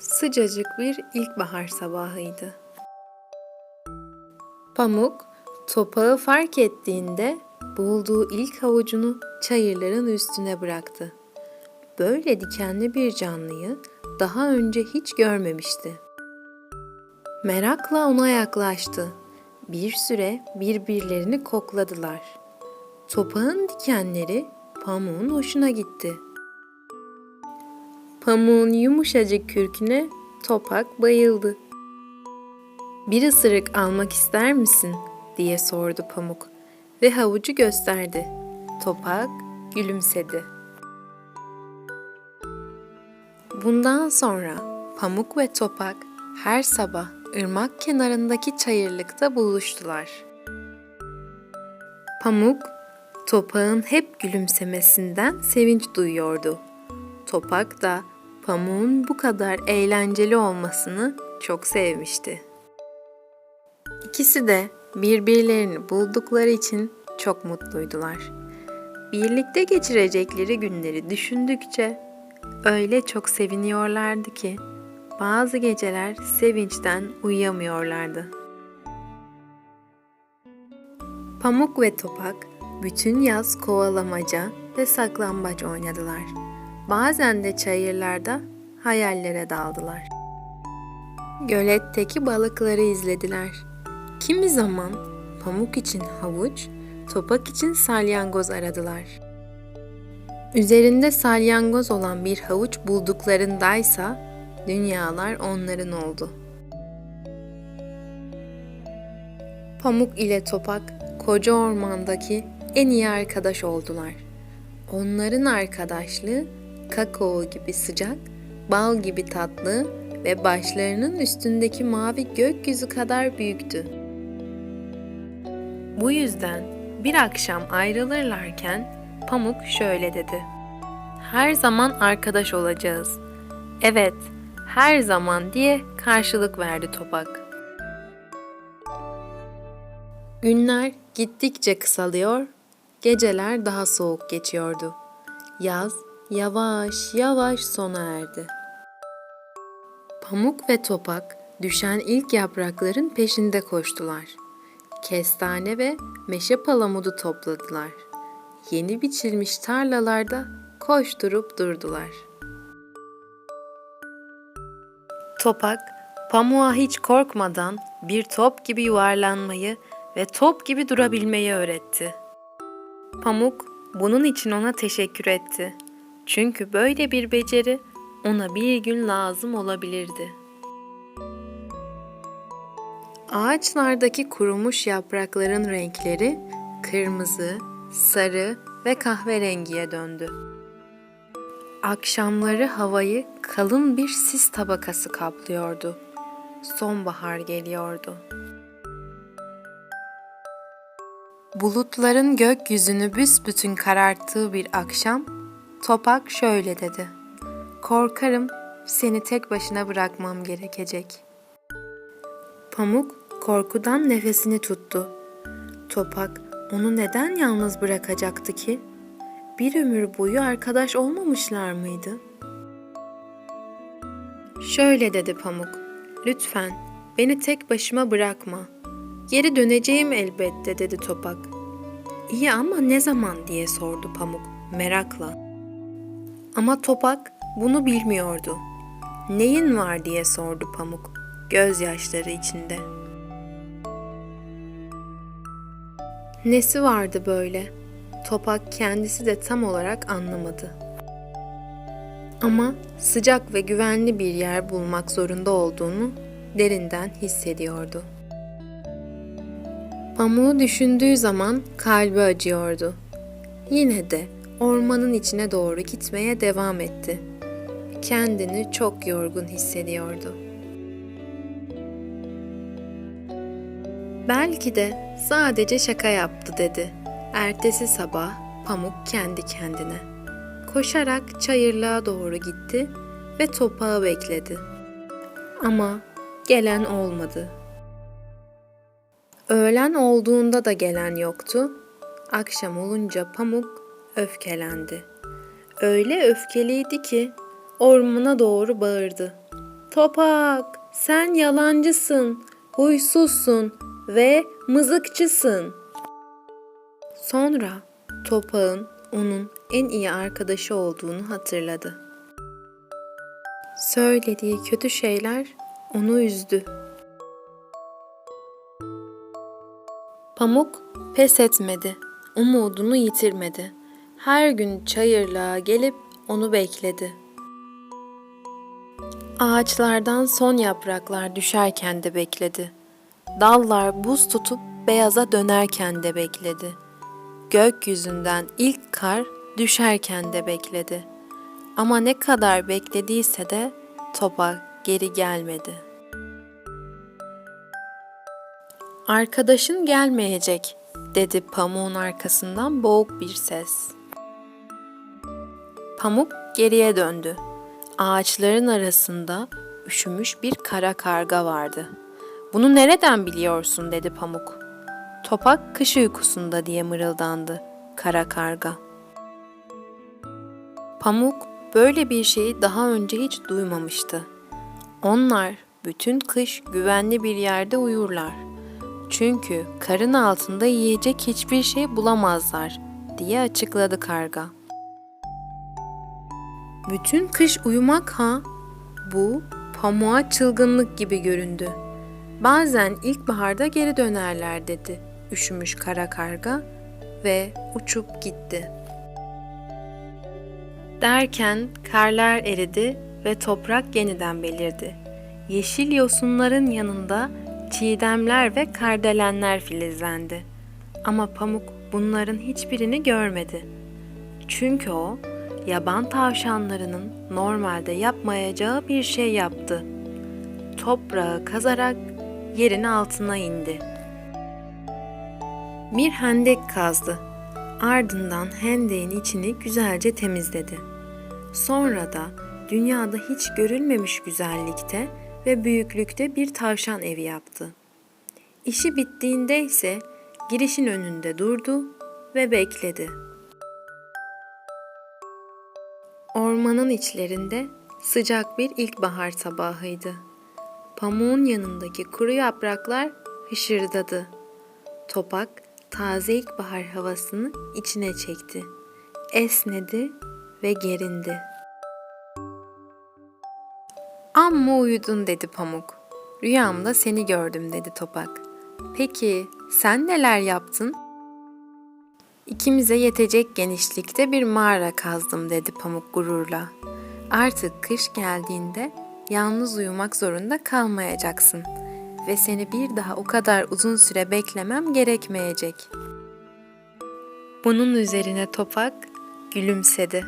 Sıcacık bir ilkbahar sabahıydı. Pamuk, topağı fark ettiğinde bulduğu ilk havucunu çayırların üstüne bıraktı. Böyle dikenli bir canlıyı daha önce hiç görmemişti. Merakla ona yaklaştı. Bir süre birbirlerini kokladılar. Topağın dikenleri pamuğun hoşuna gitti. Pamuğun yumuşacık kürküne topak bayıldı. Bir ısırık almak ister misin? diye sordu Pamuk ve havucu gösterdi. Topak gülümsedi. Bundan sonra Pamuk ve Topak her sabah ırmak kenarındaki çayırlıkta buluştular. Pamuk, Topak'ın hep gülümsemesinden sevinç duyuyordu. Topak da Pamuk'un bu kadar eğlenceli olmasını çok sevmişti. İkisi de birbirlerini buldukları için çok mutluydular. Birlikte geçirecekleri günleri düşündükçe öyle çok seviniyorlardı ki bazı geceler sevinçten uyuyamıyorlardı. Pamuk ve Topak bütün yaz kovalamaca ve saklambaç oynadılar. Bazen de çayırlarda hayallere daldılar. Göletteki balıkları izlediler. Kimi zaman pamuk için havuç, topak için salyangoz aradılar. Üzerinde salyangoz olan bir havuç bulduklarındaysa dünyalar onların oldu. Pamuk ile Topak koca ormandaki en iyi arkadaş oldular. Onların arkadaşlığı kakao gibi sıcak, bal gibi tatlı ve başlarının üstündeki mavi gökyüzü kadar büyüktü. Bu yüzden bir akşam ayrılırlarken Pamuk şöyle dedi. Her zaman arkadaş olacağız. Evet, her zaman diye karşılık verdi Topak. Günler gittikçe kısalıyor, geceler daha soğuk geçiyordu. Yaz yavaş yavaş sona erdi. Pamuk ve Topak düşen ilk yaprakların peşinde koştular. Kestane ve meşe palamudu topladılar. Yeni biçilmiş tarlalarda koşturup durdular. Topak, pamuğa hiç korkmadan bir top gibi yuvarlanmayı ve top gibi durabilmeyi öğretti. Pamuk bunun için ona teşekkür etti. Çünkü böyle bir beceri ona bir gün lazım olabilirdi. Ağaçlardaki kurumuş yaprakların renkleri kırmızı, sarı ve kahverengiye döndü. Akşamları havayı kalın bir sis tabakası kaplıyordu. Sonbahar geliyordu. Bulutların gökyüzünü büsbütün kararttığı bir akşam Topak şöyle dedi. Korkarım seni tek başına bırakmam gerekecek. Pamuk korkudan nefesini tuttu. Topak onu neden yalnız bırakacaktı ki? Bir ömür boyu arkadaş olmamışlar mıydı? Şöyle dedi Pamuk. Lütfen beni tek başıma bırakma. Geri döneceğim elbette dedi Topak. İyi ama ne zaman diye sordu Pamuk merakla. Ama Topak bunu bilmiyordu. Neyin var diye sordu Pamuk gözyaşları içinde. Nesi vardı böyle? Topak kendisi de tam olarak anlamadı. Ama sıcak ve güvenli bir yer bulmak zorunda olduğunu derinden hissediyordu. Pamuğu düşündüğü zaman kalbi acıyordu. Yine de ormanın içine doğru gitmeye devam etti. Kendini çok yorgun hissediyordu. Belki de sadece şaka yaptı dedi. Ertesi sabah Pamuk kendi kendine. Koşarak çayırlığa doğru gitti ve topağı bekledi. Ama gelen olmadı. Öğlen olduğunda da gelen yoktu. Akşam olunca Pamuk öfkelendi. Öyle öfkeliydi ki ormana doğru bağırdı. Topak, sen yalancısın, huysuzsun ve mızıkçısın. Sonra Topağın onun en iyi arkadaşı olduğunu hatırladı. Söylediği kötü şeyler onu üzdü. Pamuk pes etmedi, umudunu yitirmedi. Her gün çayırlığa gelip onu bekledi. Ağaçlardan son yapraklar düşerken de bekledi. Dallar buz tutup beyaza dönerken de bekledi. Gökyüzünden ilk kar düşerken de bekledi. Ama ne kadar beklediyse de topa geri gelmedi. Arkadaşın gelmeyecek, dedi pamuğun arkasından boğuk bir ses. Pamuk geriye döndü. Ağaçların arasında üşümüş bir kara karga vardı. Bunu nereden biliyorsun dedi Pamuk. Topak kış uykusunda diye mırıldandı kara karga. Pamuk böyle bir şeyi daha önce hiç duymamıştı. Onlar bütün kış güvenli bir yerde uyurlar. Çünkü karın altında yiyecek hiçbir şey bulamazlar diye açıkladı karga. Bütün kış uyumak ha? Bu pamuğa çılgınlık gibi göründü. Bazen ilkbaharda geri dönerler dedi üşümüş kara karga ve uçup gitti. Derken karlar eridi ve toprak yeniden belirdi. Yeşil yosunların yanında çiğdemler ve kardelenler filizlendi. Ama Pamuk bunların hiçbirini görmedi. Çünkü o yaban tavşanlarının normalde yapmayacağı bir şey yaptı. Toprağı kazarak yerin altına indi. Bir hendek kazdı. Ardından hendeğin içini güzelce temizledi. Sonra da dünyada hiç görülmemiş güzellikte ve büyüklükte bir tavşan evi yaptı. İşi bittiğinde ise girişin önünde durdu ve bekledi. Ormanın içlerinde sıcak bir ilkbahar sabahıydı. Pamuğun yanındaki kuru yapraklar hışırdadı. Topak taze ilkbahar havasını içine çekti. Esnedi ve gerindi. Amma uyudun dedi Pamuk. Rüyamda seni gördüm dedi Topak. Peki sen neler yaptın? İkimize yetecek genişlikte bir mağara kazdım dedi Pamuk gururla. Artık kış geldiğinde yalnız uyumak zorunda kalmayacaksın ve seni bir daha o kadar uzun süre beklemem gerekmeyecek. Bunun üzerine Topak gülümsedi.